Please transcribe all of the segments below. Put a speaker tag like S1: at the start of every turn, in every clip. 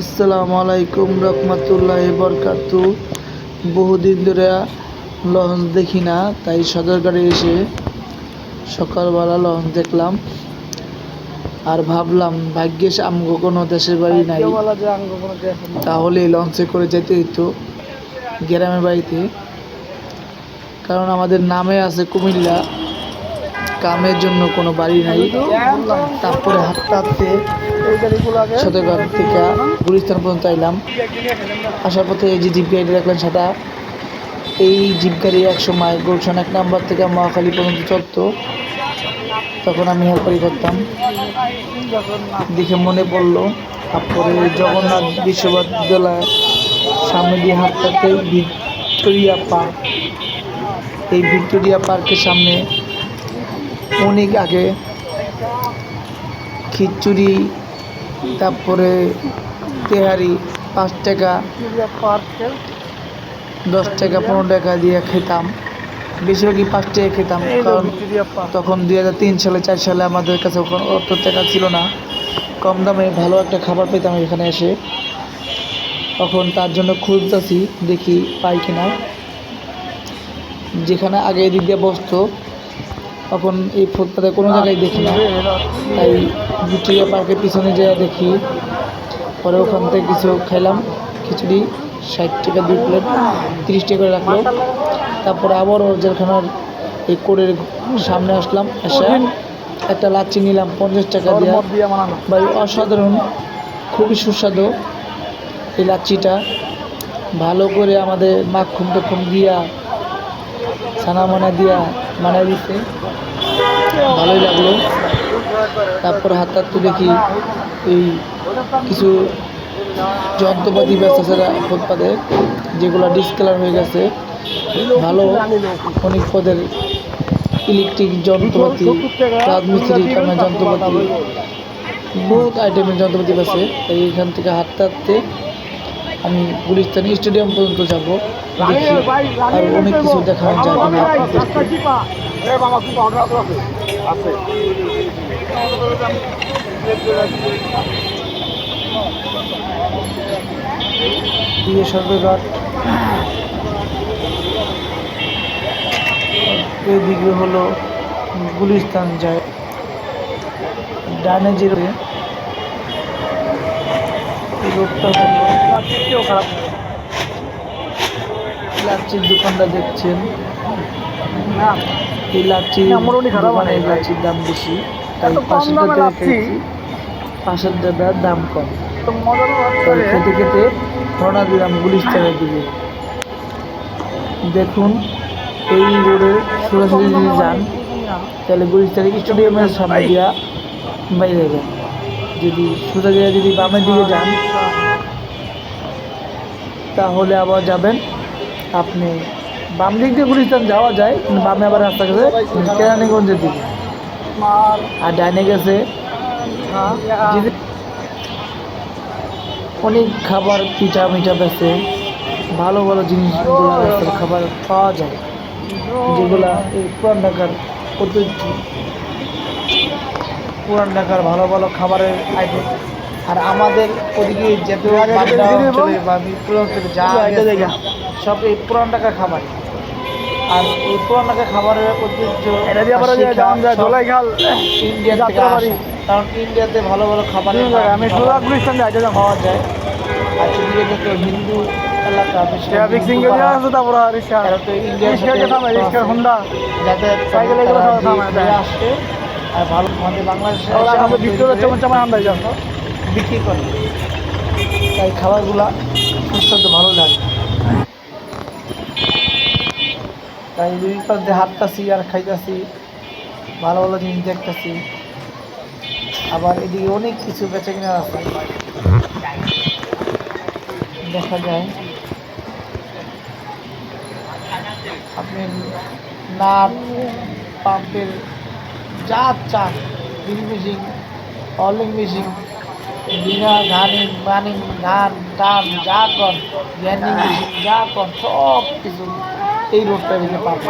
S1: আসসালামু আলাইকুম রহমতুল্লাহ বরকাতু। বহুদিন ধরে লঞ্চ দেখি না তাই সদরঘাটে এসে সকালবেলা লঞ্চ দেখলাম। আর ভাবলাম ভাগ্যেশ আমগো কোনো দেশের বাড়ি নাই। তাহলে লঞ্চে করে যেতে হইতো গ্রামের বাড়িতে। কারণ আমাদের নামে আছে কুমিল্লা। কামের জন্য কোনো বাড়ি নাই। তারপরে হাঁটতে হাঁটতে সদরঘাট থেকে গুলিস্তান পর্যন্ত আইলাম। আসার পথে এই যে জিপ গাড়ি রাখলেন সেটা, এই জিপ গাড়ি এক সময় গুলশান এক নাম্বার থেকে মহাখালী পর্যন্ত চলতো। তখন আমি হেল্পারি করতাম। দেখে মনে পড়ল, তারপরে জগন্নাথ বিশ্ববিদ্যালয় সামনে দিয়ে হাঁটতে ভিক্টোরিয়া পার্ক, এই ভিক্টোরিয়া পার্কের সামনে অনেক আগে খিচুড়ি তারপরে তেহারি পাঁচ টাকা দশ টাকা পনেরো টাকা দিয়ে খেতাম। বেশিরভাগই পাঁচ টাকা খেতাম কারণ তখন দুই হাজার তিন সালে চার সালে আমাদের কাছে ওখানে অত টাকা ছিল না। কম দামে ভালো একটা খাবার পেতাম এখানে এসে। তখন তার জন্য খুঁজতেছি দেখি পাই কিনা। যেখানে আগে এদিক দিয়ে বসতো তখন এই ফুটপাতে কোনো জায়গায় দেখি না। তাই ভিক্টোরিয়া পার্কের পিছনে যেয়ে দেখি। পরে ওখান থেকে কিছু খেলাম খিচুড়ি ষাট টাকা দুই প্লেট তিরিশ টাকা করে রাখল। তারপরে আবারও যেখানে এই কোডের সামনে আসলাম এসে একটা লাচ্ছি নিলাম পঞ্চাশ টাকা দিয়ে। ভাই অসাধারণ খুবই সুস্বাদু এই লাচ্ছিটা। ভালো করে আমাদের মাখুম টাখুম দিয়া ছানা মানা দিয়া মানাই দিতে ভালোই লাগল। তারপর হাত হাঁটতে দেখি এই কিছু যন্ত্রপাতি ব্যস্ত আছে ফুটপাতে যেগুলো ডিসকালার হয়ে গেছে। ভালো অনেক পদের ইলেকট্রিক যন্ত্রপাতি রাজমিস্ত্রি কামের যন্ত্রপাতি, বহুত আইটেমের যন্ত্রপাতি আছে তাই এখান থেকে হাঁটতে হাঁটতে আমি গুলিস্তানি স্টেডিয়াম পর্যন্ত যাব দেখি। আর অনেক কিছু দেখানো যায় আপনাদেরকে দিয়ে এদিকে হলো গুলিস্তান যায়। ডানে যে খারাপ লাচ্ছির দোকানটা দেখছেন? এই লাচ্ছি দোকানে এই লাচ্ছির দাম বেশি। তাই পাশের পাশের দাদার দাম কম। খেতে খেতে রওনা দিলাম গুলিস্তানের দিকে দেখুন এই রোডে সোজাসুজি যদি যান তাহলে গুলিস্তানি স্টেডিয়ামের সামনে দিয়া বাইরে যাবেন যদি সোজা জায়গায় যদি বামের দিকে যান, তাহলে আবার যাবেন। আপনি বাম দিক দিয়ে গুলিস্তান যাওয়া যায়, কিন্তু বামে আবার রাস্তা গেছে কেরানীগঞ্জের দিকে। আর ডাইনে গেছে অনেক খাবার পিঠা মিঠা বেছে ভালো ভালো জিনিসগুলো খাবার পাওয়া যায়, যেগুলা পুরান ঢাকার ঐতিহ্য। পুরান ঢাকার ভালো ভালো খাবারের আইটেম আর আমাদের ওদিকে যেতে বাড্ডা বা মিরপুর অঞ্চলে যা সব এই পুরান ঢাকার খাবার। আর এই পুরান ঢাকার খাবারের ঐতিহ্য ইন্ডিয়া থেকে কারণ ইন্ডিয়াতে ভালো ভালো খাবার
S2: আমি
S1: পাওয়া যায়। আর ইন্ডিয়াতে তো হিন্দু এলাকা
S2: তারপর
S1: এরা তো আর ভালো আমাদের বাংলাদেশে
S2: ভিক্টোরিয়া
S1: তৈরি
S2: চামচ
S1: করে
S2: চামায় আন্দাজ
S1: বিক্রি করে। তাই খাবারগুলা সুস্বাদু ভালো লাগে। তাই দুই পাশ হাঁটতাছি আর খাইতাছি ভালো ভালো জিনিস দেখতাছি। আবার এদিকে অনেক কিছু বেচে কিনা আছে। দেখা যায়। আপনি নাট পাম্পের যা চান ড্রিল মেশিন অলিং মেশিন বিনা ধানি মানি ধান টান, যা কর মেশিন যা কর, সব কিছু এই রোডটা দিকে পাবেন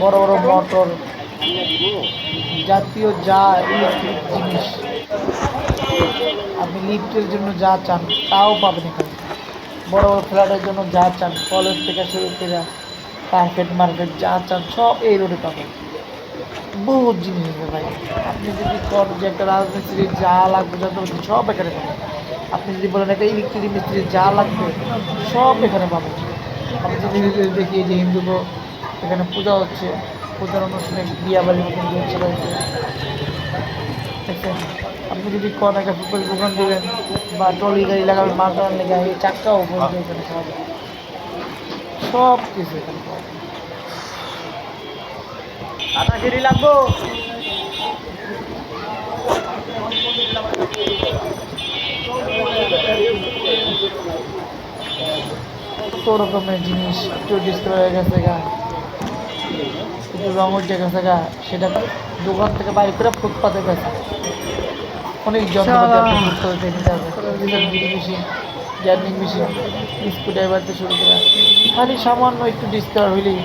S1: বড় বড় মোটর জাতীয় যা ইলেকট্রিক জিনিস। আপনি লিফটের জন্য যা চান, তাও পাবেন এখানে। বড় বড় ফ্ল্যাটের জন্য যা চান কলেজ থেকে শুরু করে কার্পেট মার্কেট যা চান, সব এই রোডে পাবেন। বহুত জিনিস আছে ভাই। আপনি যদি কর যে একটা রাজমিস্ত্রি যা লাগবে, যত সব এখানে পাবেন। আপনি যদি বলেন একটা ইলেকট্রিক মিস্ত্রি যা লাগবে, সব এখানে পাবেন। আপনি যদি দেখি যে হিন্দু এখানে পূজা হচ্ছে, পূজার অনুষ্ঠানে বিয়া বাড়ির মতন হচ্ছে রয়েছে আপনি যদি কোন একটা ফুটবল দোকান দেবেন বা ট্রলি গাড়ি লাগাবেন টান লেগে এই চাক্কাও বলবে এখানে পাওয়া সব কিছু এখানে পাওয়া
S2: আটা লাগবো।
S1: কত রকমের জিনিস একটু ডিসপ্লে হয়ে গেছে গা। একটু রঙ উঠে গেছে গা। সেটা দোকান থেকে বাইরে করে ফুটপাতে গেছে। অনেক যন্ত্রপাতি মেশিন স্ক্রু ড্রাইভার থেকে শুরু করে। খালি সামান্য একটু ডিসকার হইলেই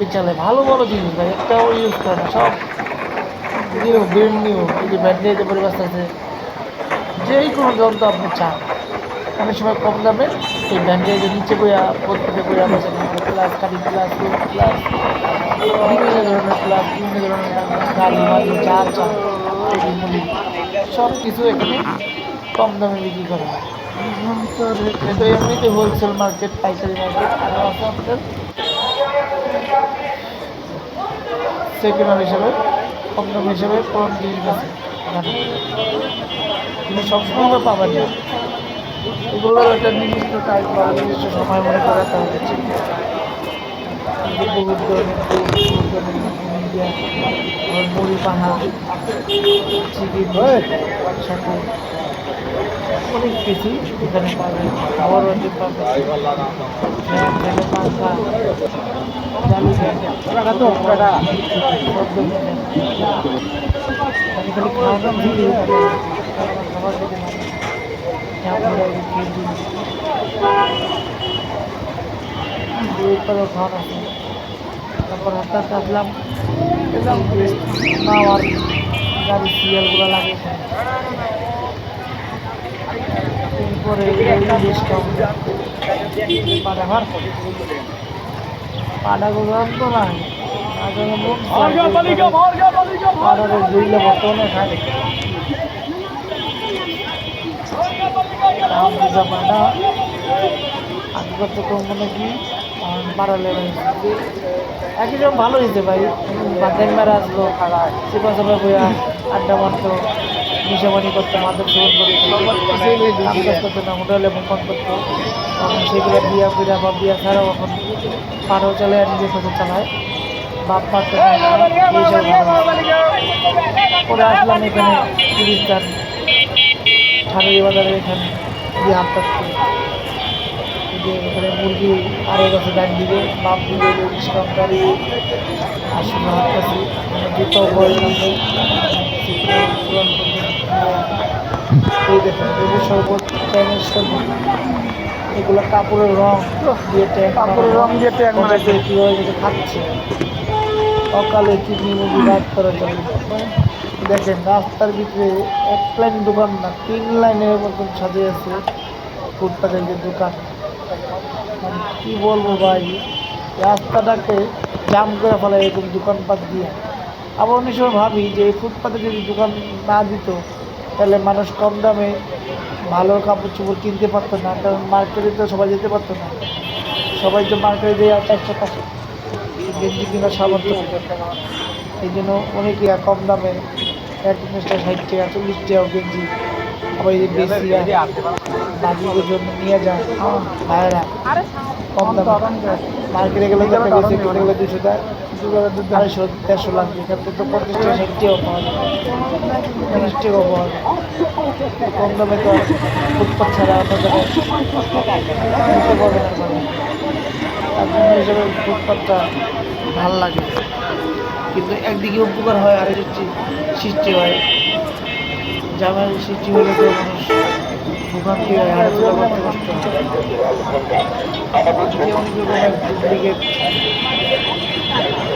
S1: বিচালে ভালো ভালো জিনিস ভাই, একটাও ইউজ করে না, সব নিউ ব্রেন নিউ এই যে ব্যান্ডেজের পরিবেশ আছে, যেই কোনো যন্ত্র আপনি চান, অনেক সময় কম দামে এই ব্যান্ডেজের নিচে বইয়া, প্রত্যেকে বইয়া বসে ক্লাস কাটিং ক্লাস ক্লাস বিভিন্ন ধরনের ক্লাস বিভিন্ন ধরনের বাড়ি, যা চা সব কিছু এখানে কম দামে বিক্রি করা হয়। এমনিতে হোলসেল মার্কেট পাইকারি মার্কেট আরও আছে আমাদের। সেকেন্ড হিসাবে দাম হিসাবে পুরো জিনিস আছে। কিন্তু সবসময় আমরা পাবেন না। এগুলোর একটা নির্দিষ্ট টাইপ বা নির্দিষ্ট সময় মনে করে তাহলে অনেক কিছু এখানে পাবেন। করে খাওয়ানো তারপর হাতে হাতে আসলাম মামার গাড়ি সিরিয়ালগুলো লাগে এরপরে পাড়া ভার পাড়াগুলো তো না
S2: মার্গা মালিকা মার্গা মালিকা
S1: পাড়াগুলো বর্তমানে খায় না তো মানে কি ভালো হয়েছে ভাই। বাদাম মেরা আসলো চিপা চাপা বইয়া আড্ডা মারতো। মিশামানি করতো মাদক সেবন করতো না হোটেল ফোন করতো তখন সেগুলো বিয়া ফিরা বা বিয়া ছাড়াও এখন পাড়ও চলে আর নিজের সাথে চালায়। বাপ পারতো পরে আসলাম এখানে কিরিস্তান ঠাকুরি বাজারে এখানে হাত মুরগি আরও গেছে ডান দিকে, বাপ ইসলাম গাড়ি আসলে হাত পাচ্ছি জুতো বই এই দেখুন লেবু শরবত এগুলো কাপড়ের রং দিয়ে ট্যাগ
S2: কাপড়ের রং দিয়ে ট্যাগ মারাইছে।
S1: কীভাবে যেটা খাচ্ছে? সকালে চিনি মুড়ি রাত করার জন্য। দেখেন রাস্তার ভিতরে এক লাইন দোকান না তিন লাইনের মতন সাজিয়ে আছে ফুটপাতের যে দোকান। মানে কি বলব ভাই রাস্তাটাকে জাম করে ফেলে এরকম দোকানপাট দিয়ে। আবার অনেক সময় ভাবি যে এই ফুটপাতে যদি দোকান না দিত তাহলে মানুষ কম দামে ভালো কাপড় চোপড় কিনতে পারতো না কারণ মার্কেটে তো সবাই যেতে পারতো না। সবাই তো মার্কেটে দিয়ে চারশো পাঁচশো গেঞ্জি কিনা সামর্থ্য এই জন্য অনেকে কম দামে এক জিনিসটা ষাট টাকা চল্লিশ টাকা গেঞ্জি আবার এই যে বেশি জন্য নিয়ে যায় ভাইয়েরা। কম দামে। মার্কেটে গেলে তো বেশি কিনতে গেলে দুশো টাকা। আড়াইশো, দেড়শো লাগবে থেকে তো পঞ্চাশ টাকা ষাট টাকাও পাওয়া টাকাও পাওয়া কম দামে তো আর ফুটপাত ছাড়া মানে। তার জন্য হিসাবে ফুটপাতটা, ভালো লাগে। কিন্তু একদিকে উপকার হয় আর সৃষ্টি হয়। জামার সৃষ্টি হলে তো মানুষ ভোগান্তি হয় করতে কষ্ট হয়। অনেক রকমের ডুপ্লিকেট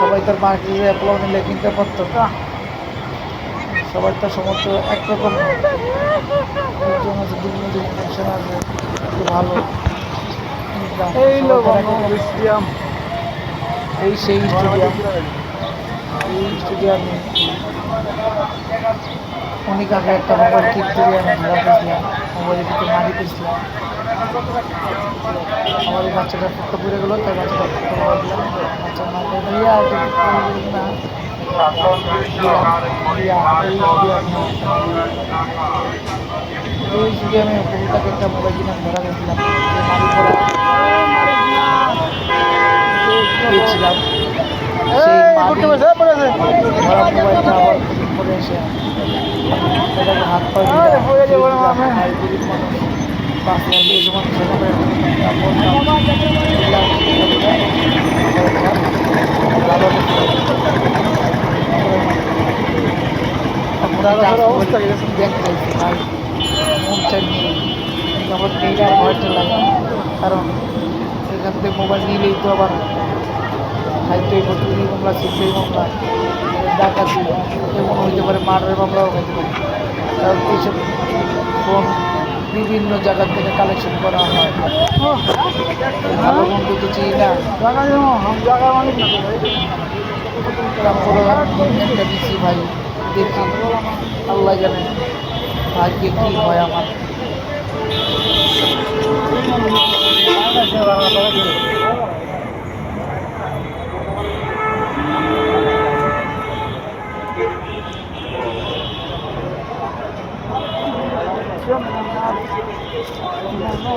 S1: সবাই তার মার্কেটে অ্যাপ্লাও নিলে কিনতে পারতো সবার তো সমর্থ একরকম না। আছে বিভিন্ন জেনারেশন আছে একটু ভালো। তো একরকম।
S2: স্টেডিয়াম
S1: এই সেই স্টেডিয়াম এই স্টেডিয়ামে অনেক আগে একটা মোবাইল কিনতে পড়ছিলাম মোবাইলের মারি আমার এই বাচ্চাটা ফুটতে পড়ে গেলো তাই বাচ্চাটা ফুটতে বাচ্চার মা বলে, ভাইয়া এটা কি পড়ে গেল না দিলাম, দিলাম, এই দিলাম না। কবিতাকে একটা মোবাইল কিনে ধরা গেছিলাম সেই ধরা মোবাইলটা আবার এসে হাত পা
S2: অবস্থা কি?
S1: ব্যাংক ভাই মন চাইছি কিন্তু আমার মেয়েরা কারণ এখান থেকে মোবাইল নিলেই তো আবার খাইতে চুরি মামলা ছিনতাই মামলা ডাকাতি এমন হইতে পারে মার্ডারের মামলাও হইতে পারে কারণ এইসব ফোন বিভিন্ন জায়গা থেকে কালেকশন করা হয়। ভালো তো চিনি না। দিচ্ছি ভাই দেখি আল্লাহ জানে ভাগ্যে কী হয় আমার।